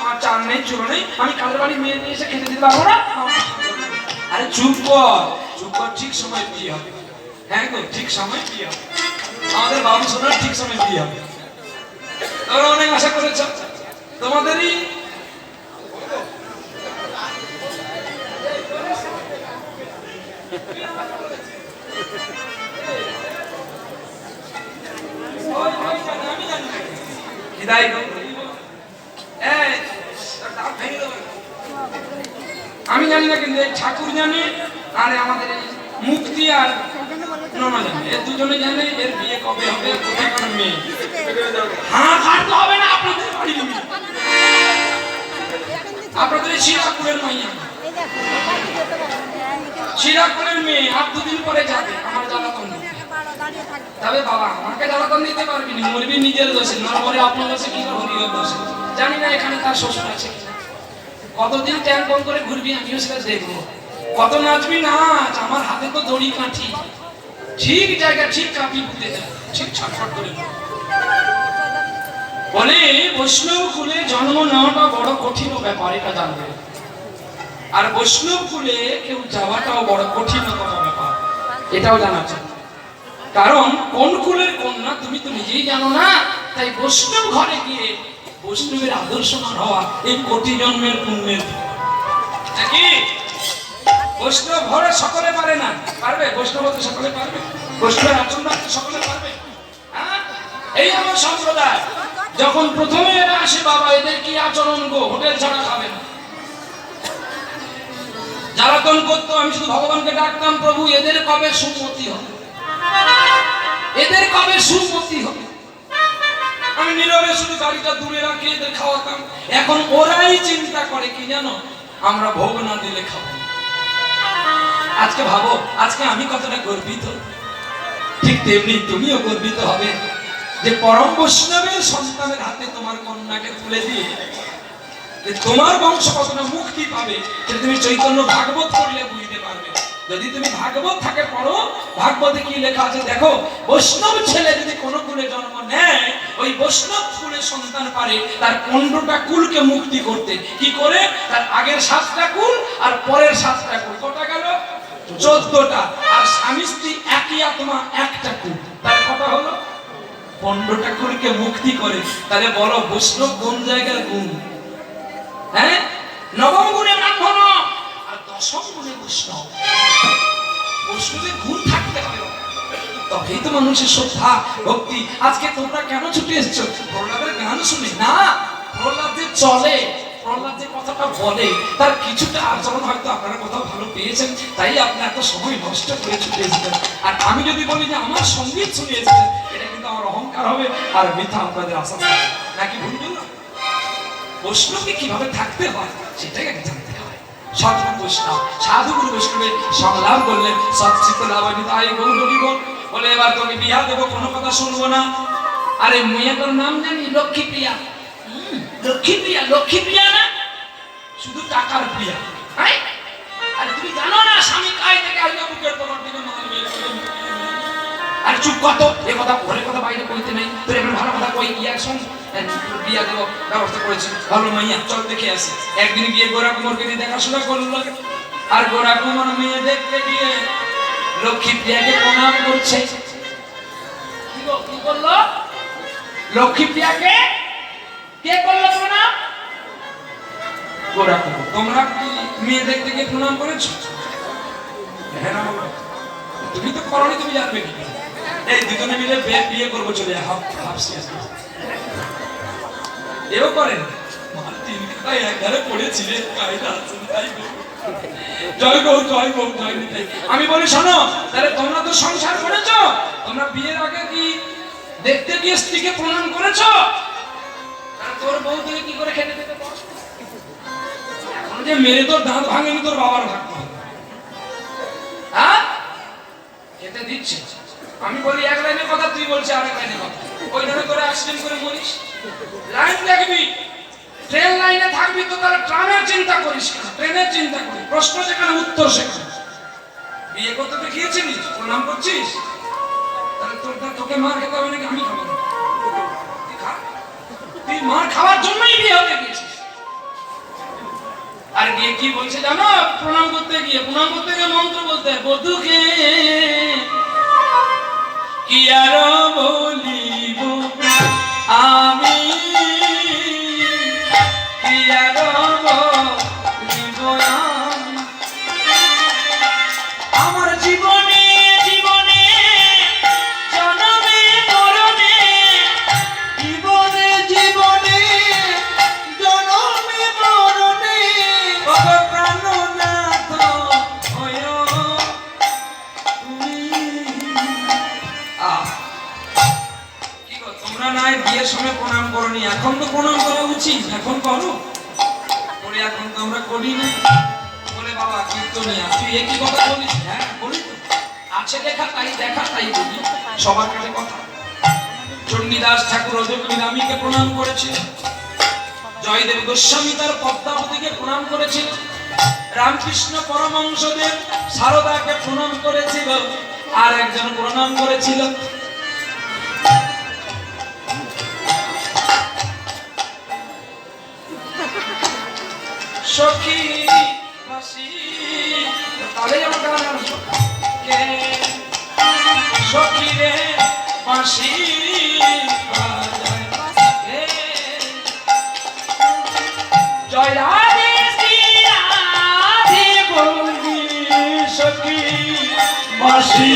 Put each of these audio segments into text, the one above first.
আমার চাল নেই চুলো নেই আমি কালের বাড়ি মেয়ে নিয়ে এসে খেতে দিতে পারব না? আরে চুপ কর চুপ কর, ঠিক সময় বিয়ে হবে। হ্যাঁ গো, ঠিক সময় বিয়ে হবে। আমাদের বাবু সোনার ঠিক সময় বিয়ে হবে। তোমরা অনেক আশা করেছ। তোমাদেরই হৃদয় গো এই, তোর দাঁত ভেঙে দেবো। আমি জানি না কিন্তু ঠাকুর জানে আর আমাদের মুক্তি আর দুজনে জানে এর বিয়ে কবে হবে না, আপনাদের বাড়ির মেয়ে, আর দুদিন পরে যাবে, আমার জ্বালাতন তবে বাবা, আমাকে জ্বালাতন দিতে পারবি না, মরবি নিজের দোষে নরবরে আপনার দোষে কি হরিহর দোষে? জানি না এখানে তার শ্বশুর আছে কতদিন ট্যাঙ্ক বন্ধ করে ঘুরবি আমিও সেটা দেখব। কত নাচবি? নাচ আমার হাতে তো দড়ি কাঠি। ঠিক জায়গা, ঠিক কাপি পুঁতে ঠিক ছটফট করে বলে। বৈষ্ণব কুলে জন্ম নেওয়াটা বড় কঠিন ব্যাপার, এটা জানবে। আর বৈষ্ণব কুলে কেউ যাওয়াটাও বড় কঠিনতম ব্যাপার। এটাও জানা চাই কারণ কোন কুলের কন্যা তুমি তো নিজেই জানো না, তাই বৈষ্ণব ঘরে গিয়ে বৈষ্ণবের আদর্শমান হওয়া এই কোটি জন্মের পুণ্যের। নাকি? বৈষ্ণব ঘরে সকলে পারে না। পারবে? বৈষ্ণব হতে সকলে পারবে। বৈষ্ণবের আচরণ রাখতে সকলে পারবে। হ্যাঁ? এই আমার সম্প্রদায়। যখন প্রথমে এরা আসে, বাবা, এদের কি আচরণ গো? হোটেল ছাড়া খাবে না। জ্বালাতন করতো, আমি শুধু ভগবানকে ডাকতাম, প্রভু, এদের কবে সুমতি হবে? এদের কবে সুমতি হবে? আমি নীরবে শুধু গাড়িটা দূরে রাখি, এদের খাওয়াতাম। এখন ওরাই চিন্তা করে কি জানো? আমরা ভোগ না দিলে খাব আজকে ভাবো, আজকে আমি কতটা গর্বিত? ঠিক তেমনি তুমিও গর্বিত হবে যে পরম বৈষ্ণবের সন্তানের হাতে তোমার কন্যাকে তুলে দিয়ে যে তোমার বংশ কতটা মুক্তি পাবে, সেটা তুমি চৈতন্য ভাগবত করলে বুঝতে পারবে। যদি তুমি ভাগবত থাকে, পড়ো। ভাগবতে কি লেখা আছে দেখো, বৈষ্ণব ছেলে যদি কোনো কুলে জন্ম নেয়, ওই বৈষ্ণব কুলের সন্তান পারে, তার পনেরোটা কুলকে মুক্তি করতে। কি করে? তার আগের সাতটা কুল আর পরের সাতটা কুল। কটা গেল? চোদ্দটা। আর স্বামী স্ত্রী একই আত্মা, একটা কুল। তার কথা হলো? পনেরোটা কুলকে মুক্তি করে। তাহলে বলো, বৈষ্ণব কোন জায়গার গুণ? হ্যাঁ? নবম গুণে ব্রাহ্মণ আর দশম গুণে বৈষ্ণব। বৈষ্ণবের গুণ থাকতে হবে। তবেই তো মানুষের শ্রদ্ধা, ভক্তি। আজকে তোমরা কেন ছুটে এসছো? প্রহ্লাদের গান শুনে। না যে চলে কথাটা বলে, তার কিছুটা আচরণ হয়তো আপনারা কোথাও ভালো পেয়েছেন। তাই আপনি এত সময় নষ্ট করে ছুটে এসেছেন। আর আমি যদি বলি যে আমার সংগীত শুনে এসেছেন এটা কিন্তু আমার অহংকার হবে আর মিথ্যা আপনাদের আশা। নাকি ভুল বৈষ্ণবকে কীভাবে থাকতে হয়, সেটাই আগে জানতে সৎগুরু বৈষ্ণব সাধুগুরু বৈষ্ণবের সংলাপ তাই গৌর বলে এবার তোকে বিয়া কোনো কথা শুনব না। আরে মেয়েটার নাম জানি? লক্ষ্মী প্রিয়া লক্ষ্মী প্রিয়া লক্ষ্মী প্রিয়া না? শুধু টাকার প্রিয়া? আরে তুমি জানো না স্বামী কায় থেকে। আর চুপ কত এ কথা ঘরের কথা বাইরে কইতে নেই। তোর ভালো কথা কই এ, তোর বিয়া দেবো ব্যবস্থা করেছি। ভালো মাইয়া চল দেখে আসি। একদিন গিয়ে গোরা কুমারকে দেখাশোনা করল আর গোরা কুমার মেয়ে দেখতে গিয়ে লক্ষ্মী প্রিয়াকে প্রণাম করছে। কি করল লক্ষ্মী প্রিয়াকে? কে করল প্রণাম গোরা কুমার তোমরা কি মেয়ে দেখতে গিয়ে প্রণাম করেছ? হ্যাঁ না তুমি তো করনি তুমি জানবে কি এই দুজনে মিলে বিয়ে করব চলে হাফ হাফ শেষ এও করেন মার তিন খাই একধারে পড়েছিলে কায়দা আছে তাই জয় গৌ জয় গৌ জয় নিতাই। আমি বলি, শোনো, তাহলে তোমরা তো সংসার করেছ। তোমরা বিয়ের আগে কি দেখতে গিয়ে স্ত্রীকে প্রণাম করেছ? তোর বউ তুই কি করে খেতে দেবে যে মেরে তোর দাঁত ভাঙেনি, তোর বাবার ভাগ্য। হ্যাঁ? খেতে দিচ্ছে। আমি বলি, এক লাইনের কথা তুই বলছিস, আরেক লাইনের কথা। ওই ধরে করে অ্যাক্সিডেন্ট করে মরিস। লাইন দেখবি। ট্রেন লাইনে থাকবি তো তাহলে ট্রামের চিন্তা করিস কেন? ট্রেনের চিন্তা করি প্রশ্ন যেখানে, উত্তর সেখানে। বিয়ে করতে তো গিয়েছিলিস প্রণাম করছিস? তাহলে তোর তোকে মার খেতে হবে নাকি আমি খাব তুই মার খাওয়ার জন্যই বিয়ে হতে গিয়েছিস। আর গিয়ে কি বলছে জানো? প্রণাম করতে গিয়ে, প্রণাম করতে গিয়ে মন্ত্র বলতে বধুকে কি আর বলিব? আমি হ্যাঁ প্রণাম জয়দেব গোস্বামী তার পদ্মাবতীকে প্রণাম করেছিল রামকৃষ্ণ সারদাকে প্রণাম করেছিল আর একজন প্রণাম করেছিল। সখী তাহলে আমার গান কে সখী রে মাসি বাজায় কে? জয় রাধে রাধে বলি সখী মাসি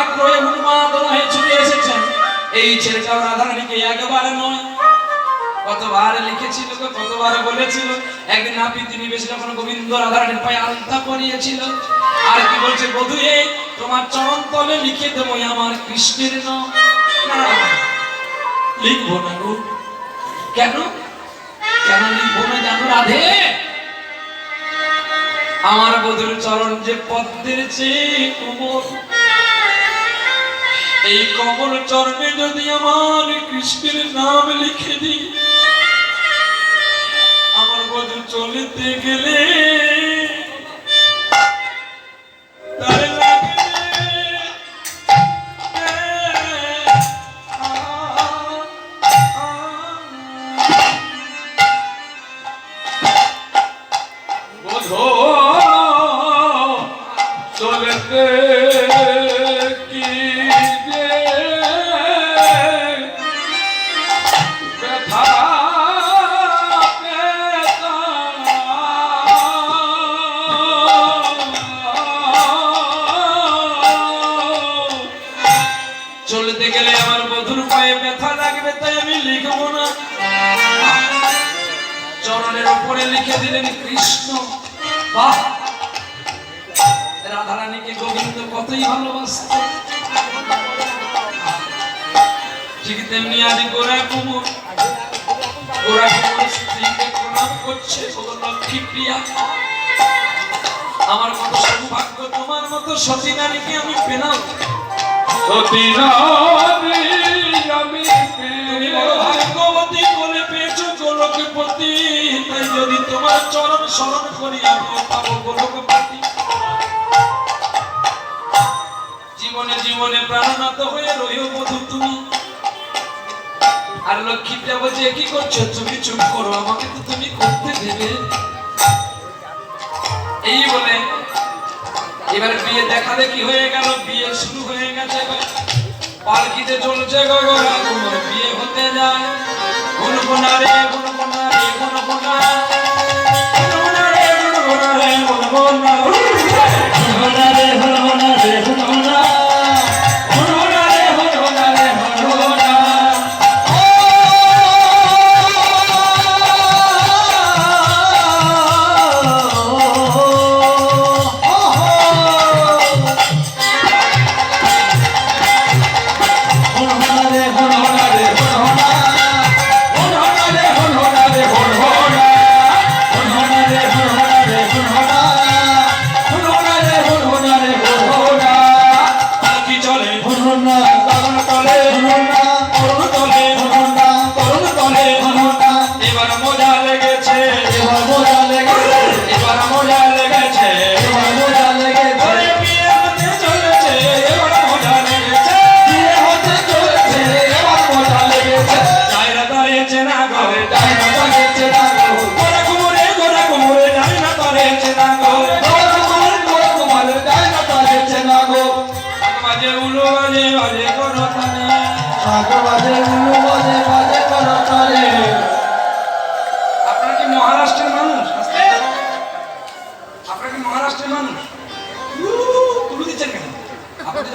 আগ্রহে উন্মাদনা হয়ে ছুটে এসেছেন। এই ছেলেটাও রাধারানীকে একবার নয়, কতবার লিখেছিল কতবার বলেছিল। একদিন নাপিত তিনি বেশি যখন গোবিন্দ রাধারানীর পায়ে আলতা পরিয়েছিল, আর কি বলছে, বধু তোমার চরণ তলে লিখে দেবো আমার কৃষ্ণের নাম। না গো। কেন? কেন লিখব না জানো রাধে? আমার বধুর চরণ যে পদ্মের চেয়ে কোমল এই কমল চরণে যদি আমার কৃষ্ণের নাম লিখে দিই আমার বধু চলিতে গেলে চলতে উপরে দিলেন কৃষ্ণ বাহ! রাধারানীকে গোবিন্দ কতই ভালোবাসত। ঠিক তেমনি আজ গোরা কুমুর গোরা কুমুর স্ত্রীকে প্রণাম করছে লক্ষ্মী প্রিয়া আমার কত সৌভাগ্য তোমার মতো সতী নারীকে আমি পেলাম সতী নারী আমি তুমি বড় গোলকপতি তাই যদি তোমার চরণ স্মরণ করি, আমি পাবো গোলকপতি। জীবনে জীবনে প্রাণনাথ হয়ে রইও বধু তুমি। আর লক্ষ্মীটা বলছে কি করছ তুমি চুপ করো, আমাকে তো তুমি করতে দেবে। এই বলে এবার বিয়ে দেখা দেখি হয়ে গেল? বিয়ে শুরু হয়ে গেছে। পালকিতে চলছে বিয়ে হতে যায়। కొనుక్కున్నావే కొనుక్కున్నావే కొనుక్కున్నా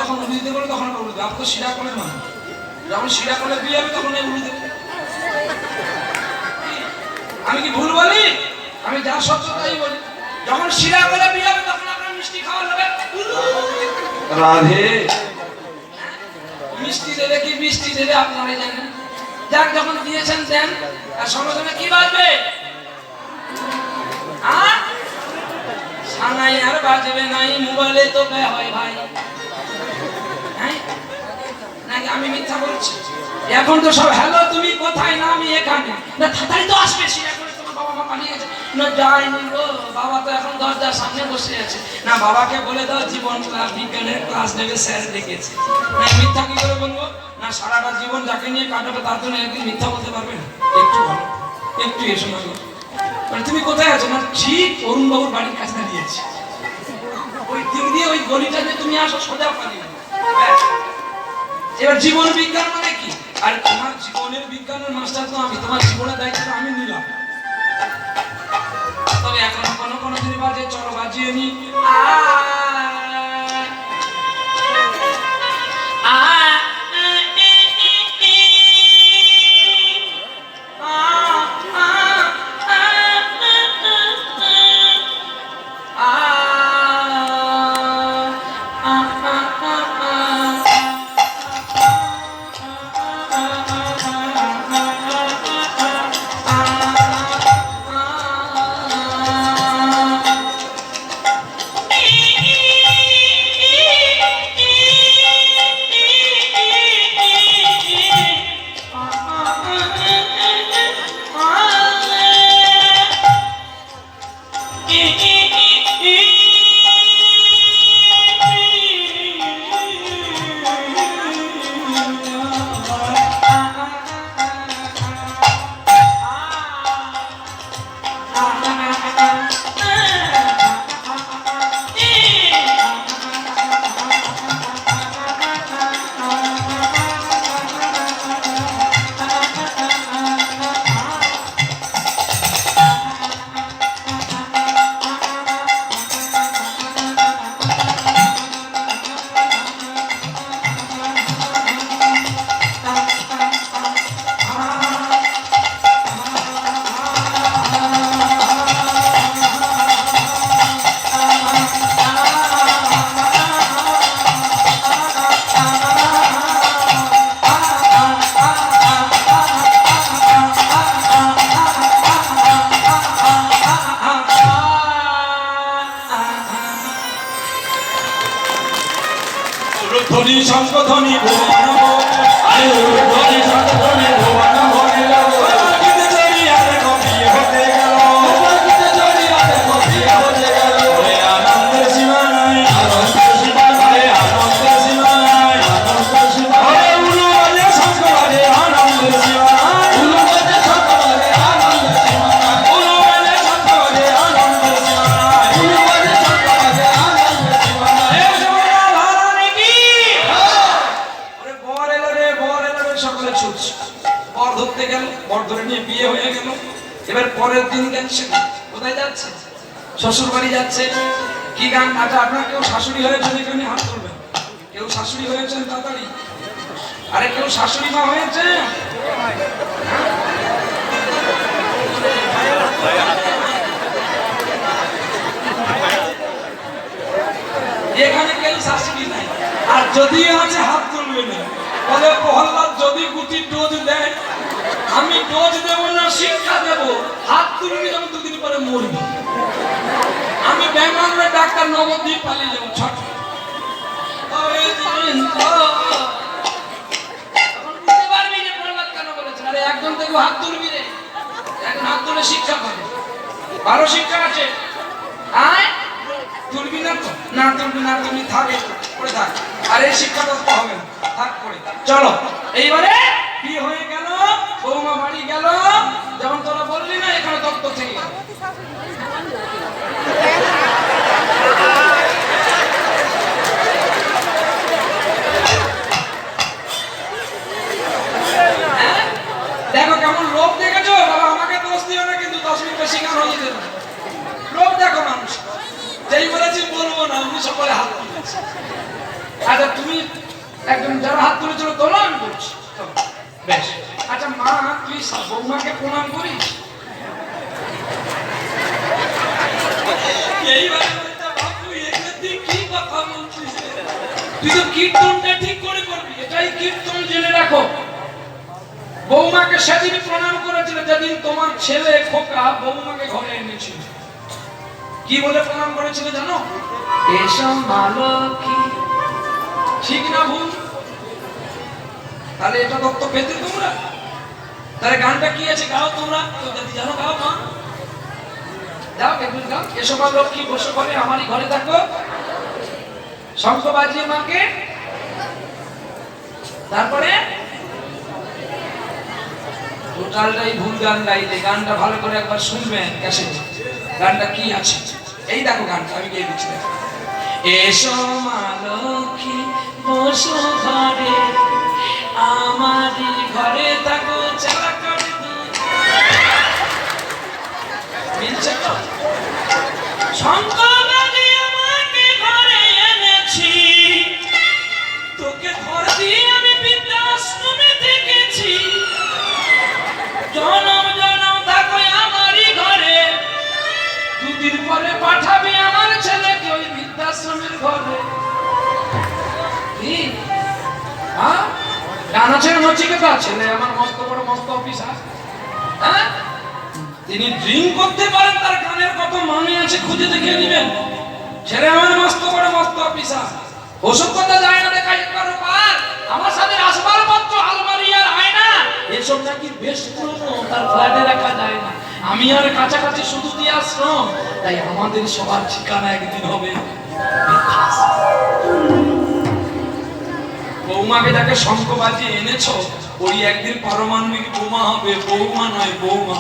যখন দিতে বলে, তখন উলু দেবে। আপনি তো সিরাকলের মানুষ। যখন সিরাকলের বিয়ে হবে তখন এই দেবে। আমি কি ভুল বলি? আমি যা সত্য তাই বলি। যখন সিরাকলের বিয়ে হবে, তখন আপনার মিষ্টি খাওয়া যাবে রাধে। মিষ্টি দেবে কি? মিষ্টি দেবে আপনারাই জানেন। যাক, যখন দিয়েছেন দেন, আর সঙ্গে কি বাজবে? আ? সানাই আর বাজবে নাই, মোবাইলে তো হয় ভাই? নাকি আমি মিথ্যা বলছি? এখন তো সব, হ্যালো, তুমি কোথায়? না, আমি এখানে। না তাড়াতাড়ি তো আসবে সেটা করে তোমার বাবা মা পালিয়ে গেছে। না যায়নি গো, বাবা তো এখন দরজার সামনে বসে আছে। না, বাবাকে বলে দাও, জীবন ক্লাস, বিজ্ঞানের ক্লাস নেবে, স্যার ডেকেছে। না মিথ্যা কি করে বলব? না, সারাটা জীবন যাকে নিয়ে কাটাবে, তার জন্য একদিন মিথ্যা বলতে পারবে না। একটু ভালো একটু এসো না। মানে তুমি কোথায় আছো? না, ঠিক অরুণ বাবুর বাড়ির কাছে দাঁড়িয়েছি ওই দিক দিয়ে ওই গলিটা দিয়ে তুমি আসো, সোজা পালিয়ে। এবার জীবন বিজ্ঞান মানে কি? আর তোমার জীবনের বিজ্ঞানের মাস্টার তো আমি, তোমার জীবনের দায়িত্ব আমি নিলাম। তবে এখন কোনো কোনো দিন বাজে চলো বাজিয়ে নি ধ্বনি বর ধরে নিয়ে বিয়ে হয়ে গেল। এবার পরের দিন যাচ্ছে কোথায় যাচ্ছে? শ্বশুর বাড়ি যাচ্ছে। কি গান? আচ্ছা আপনার কেউ শাশুড়ি হয়েছেন এখানে হাত তুলবেন কেউ শাশুড়ি হয়েছেন তাড়াতাড়ি? আরে কেউ শাশুড়ি মা হয়েছে? এখানে কেউ শাশুড়ি নাই। আর যদি আছে, হাত তুলবে না। বলে প্রহ্লাদ যদি গুটি ডোজ দেয় আমি ডোজ দেব না শিক্ষা দেব, হাত তুলবি আমি দুদিন পরে মরবি। আমি ব্যাঙ্গালোরে ডাক্তার নবদ্বীপ পালিয়ে যাব, ছট। একজন থেকে হাত তুলবি রে। হাত তুলে শিক্ষা করে ভালো শিক্ষা আছে। তুলবি না তো। না তুলবি না তুমি থাকে আর এই শিক্ষাটা হবে না। থাক পড়ে। চলো। এইবারে বিয়ে হয়ে গেল। বৌমা বাড়ি গেল, যেমন তোরা বললি না, এখানে দত্ত থেকে হ্যাঁ? দেখো কেমন লোভ দেখেছ? বাবা, আমাকে দোষ দিও না, কিন্তু দশ মিনিট শিকার হয়ে যেতে লোভ দেখো মানুষ। যেই বলেছি বলব না উনি সকলে হাত তুলেছে। আচ্ছা তুমি একজন যারা হাত তুলেছিল তোলা আমি বলছি। বেশ। আচ্ছা মা তুই বৌমাকে প্রণাম করিস? এইবারে কি কথা বলছিস তুই তো কীর্তনটা ঠিক করে করবি এটাই কীর্তন জেনে রাখো। বৌমাকে সেদিন প্রণাম করেছিল যেদিন তোমার ছেলে খোকা বৌমাকে ঘরে এনেছিল। কি বলে প্রণাম করেছিল জানো? এসব ভালো কি ঠিক না ভুল? তাহলে এটা তত্ত্ব পেতে তোমরা? তাহলে গানটা কি আছে? গাও তোমরা। যদি জানো, গাও মা। যাও একটু গাও। লক্ষ্মী, বসে করে আমারই ঘরে থাকো। শঙ্খ বাজিয়ে মাকে। তারপরে? টোটালটাই ভুল গান গাইলে, গানটা ভালো করে একবার শুনবেন ক্যাসেট। গানটা কি আছে? এই দেখো গানটা, আমি গিয়ে দিচ্ছি। এসো মা বসো ঘরে। আমারই ঘরে থাকো, চালা করে। মিলছে তো? এনেছি। তোকে ঘর দিয়ে আমি বৃদ্ধাশ্রমে দেখেছি আমারই ঘরে। দুদিন পরে পাঠাবি আমার ছেলেকে ওই বৃদ্ধাশ্রমের ঘরে। কি? হ্যাঁ গান আছে নচিকেতা ছেলে আমার মস্ত বড় মস্ত অফিসার হ্যাঁ? তিনি ড্রিঙ্ক করতে পারেন, তার গানের কত মানে আছে খুঁজে দেখে নেবেন। ছেলে আমার মস্ত বড় মস্ত অফিসার ওসব কথা যায় না দেখা কারও পার। আমার সাথে আসবাবপত্র, আলমারি আর আয়না। এসব নাকি বেশ পুরনো, তার ফ্ল্যাটে রাখা যায় না। আমি আর কাছাকাছি শুধু দিয়ে আসলাম। তাই আমাদের সবার ঠিকানা একদিন হবে। বৌমাকে যাকে শঙ্খ বাজিয়ে এনেছো? ওই একদিন পারমাণবিক বোমা হবে, বৌমা নয়, বৌমা।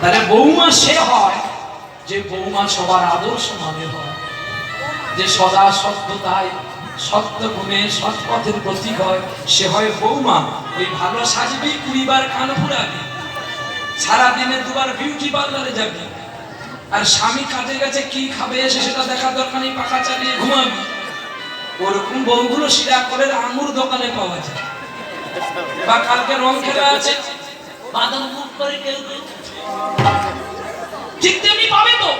তাহলে বৌমা সে হয় যে বৌমা সবার আদর্শ মানে হয়। যে সদা সত্যতায় সত্য গুণে সৎ পথের প্রতীক হয়, সে হয় বৌমা। ওই ভালো সাজবি, কুড়িবার কান ফুরাবি সারাদিনে দুবার বিউটি পার্লারে যাবি। আর স্বামী কাজে গেছে, কি খাবে এসে সেটা দেখার দরকার নেই পাখা চালিয়ে ঘুমাবি। ওরকম বউগুলো সিরা করে আঙুর দোকানে পাওয়া যায়। বা কালকে রং খেলা আছে। বাদাম মুখ করে কেউ ঠিক তেমনি পাবে তো।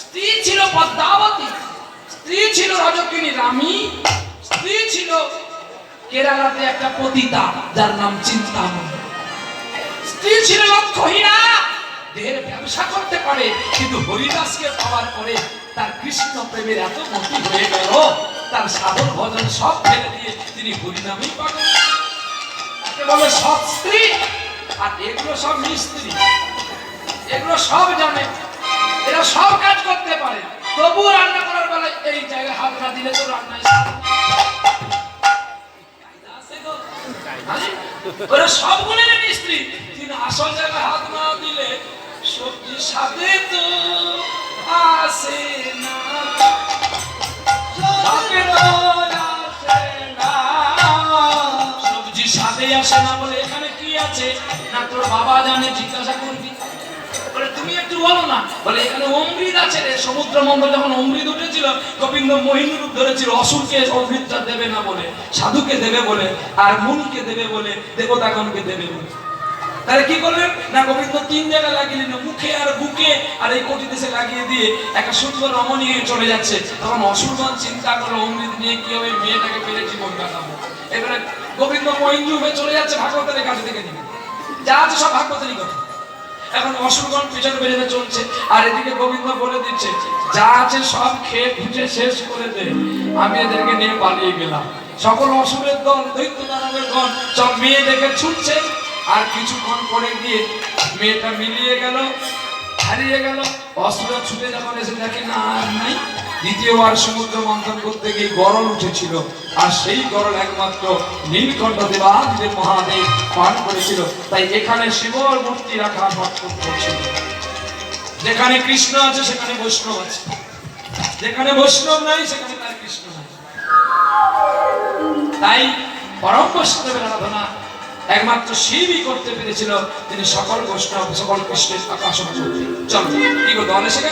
স্ত্রী ছিল পদ্মাবতী স্ত্রী ছিল রজকিনী রানী স্ত্রী ছিল কেরালাতে একটা পতিতা যার নাম চিন্তামণি। স্ত্রী ছিল লক্ষ্যহীনা দেহের ব্যবসা করতে পারে কিন্তু হরিদাসকে পাওয়ার পরে তার কৃষ্ণ প্রেমের এত মতি হয়ে গেল। তার সাধন ভজন সব ফেলে দিয়ে তিনি হরিনামেই পাগল। তাকে বলে সৎ স্ত্রী আর এগুলো সব মিস্ত্রি। এগুলো সব জানে। এরা সব কাজ করতে পারে। তবুও রান্না করার বেলায় এই জায়গায় হাত না দিলে তো গো। হ্যাঁ? ওরা সব গুণের মিস্ত্রি। কিন্তু আসল জায়গায় হাত না দিলে সবজি সাথে তো আসে না। আসে না বলে এখানে কি আছে? না তোর বাবা জানে, জিজ্ঞাসা করবি। বলে, তুমি একটু বলো না। বলে, এখানে অমৃত আছে রে। সমুদ্র মন্ডল যখন অমৃত উঠেছিল, গোবিন্দ ধরেছিল, অসুরকে অমৃতটা দেবে না বলে, সাধুকে দেবে বলে, আর দেবে বলে, দেবতাগণকে দেবে বলে। তাহলে কি করলেন? না, গোবিন্দ তিন জায়গায় দিল মুখে আর বুকে, আর এই কোটি দেশে লাগিয়ে দিয়ে একটা সুন্দর রমণী চলে যাচ্ছে। তখন অসুরগণ চিন্তা করল, অমৃত নিয়ে কি হবে? মেয়েটাকে পেরে জীবন কাটাবো। এবারে গোবিন্দ মহিন্দু হয়ে চলে যাচ্ছে ভাগবতের কাছে থেকে নিয়ে। যা আছে সব ভাগবতেরই কথা। এখন অসুরগণ পিছনে বেরিয়ে চলছে, আর এদিকে গোবিন্দ বলে দিচ্ছে, যা আছে সব খেয়ে খুঁজে শেষ করে দে। আমি এদেরকে নিয়ে পালিয়ে গেলাম। সকল অসুরের দল দৈত্য দানবের গণ সব মেয়ে দেখে ছুটছে। আর কিছুক্ষণ পরে গিয়ে মেয়েটা মিলিয়ে গেল, হারিয়ে গেল। অসুরা ছুটে যখন এসে দেখে না, আর নাই। দ্বিতীয়বার সমুদ্র মন্থন করতে গিয়ে গরল উঠেছিল। আর সেই গরল একমাত্র নীলকণ্ঠ দেবাদিদেব মহাদেব পান করেছিল। তাই এখানে শিবর মূর্তি রাখা কর্তব্য ছিল। যেখানে কৃষ্ণ আছে, সেখানে বৈষ্ণব আছে। যেখানে বৈষ্ণব নাই, সেখানে তার কৃষ্ণ নাই। তাই পরম বৈষ্ণবের আরাধনা একমাত্র শিবই করতে পেরেছিল। তিনি সকল বৈষ্ণব, সকল কৃষ্ণের আকাশ করতে চল, কি গো, দল এসে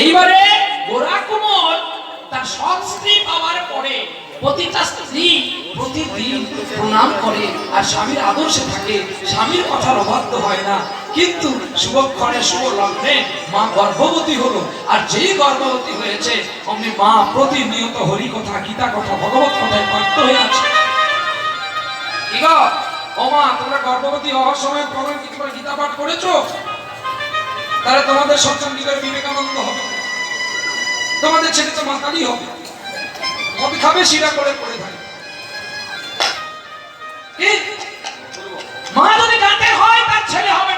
এইবারে গোরা কুমোর তার সৎ স্ত্রী পাওয়ার পরে প্রতিটা স্ত্রী প্রতিদিন প্রণাম করে আর স্বামীর আদর্শে থাকে। স্বামীর কথার অবাধ্য হয় না। কিন্তু শুভক্ষণে শুভ লগ্নে মা গর্ভবতী হলো আর যেই গর্ভবতী হয়েছে, অমনি মা প্রতিনিয়ত হরি কথা গীতা কথা ভগবত কথায় পাক্ত হয়ে আছে। কি ও মা, তোমরা গর্ভবতী হওয়ার সময় গীতা পাঠ করেছ? তাহলে তোমাদের সন্তান করে বিবেকানন্দ হবে। তোমাদের ছেলে তো মাতালি হবে। মদ খাবে শিরা করে পড়ে থাকে। মা যদি ডাঁটে হয়, তার ছেলে হবে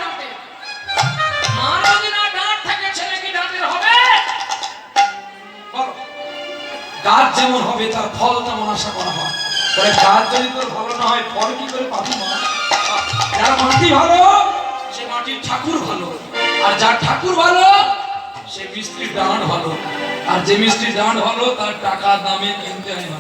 গাছ যেমন হবে, তার ফল তেমন আশা করা হয়। তাহলে গাছ যদি তোর ভালো না হয়, ফল কি করে পাবি মা? যার মাটি ভালো, সে মাটির ঠাকুর ভালো। আর যার ঠাকুর ভালো, সে মিস্ত্রির দান ভালো। আর যে মিস্ত্রির দান ভালো, তার টাকা দামে কিনতে হয়। না